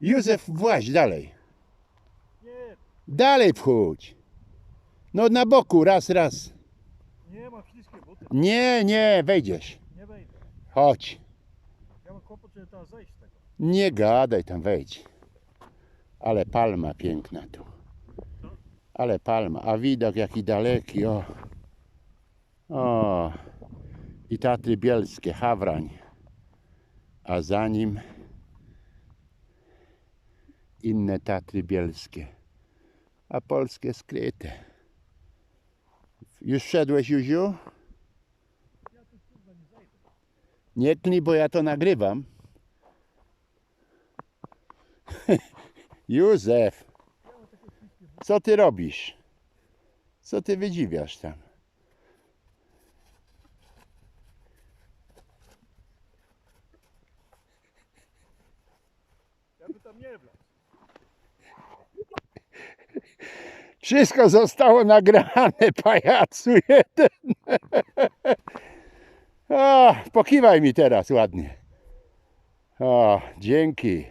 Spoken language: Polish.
Józef, właź dalej. Nie, Dalej wchódź. No na boku, raz, raz. nie mam śliskie buty. Nie, nie, wejdziesz. Nie wejdę. Chodź. Ja mam kłopot, żeby tam zejść tego. Nie gadaj, tam wejdź. Ale palma piękna tu. Ale palma, a widok jaki daleki, o. O. I Tatry Bielskie, Hawrań. A za nim inne Tatry Bielskie. A polskie skryte. Już wszedłeś, Józiu? Nie tnij, bo ja to nagrywam. Józef, co ty robisz? Co ty wydziwiasz tam? Ja by tam nie wlazł. Wszystko zostało nagrane, pajacu jeden. O, pokiwaj mi teraz ładnie. O, dzięki.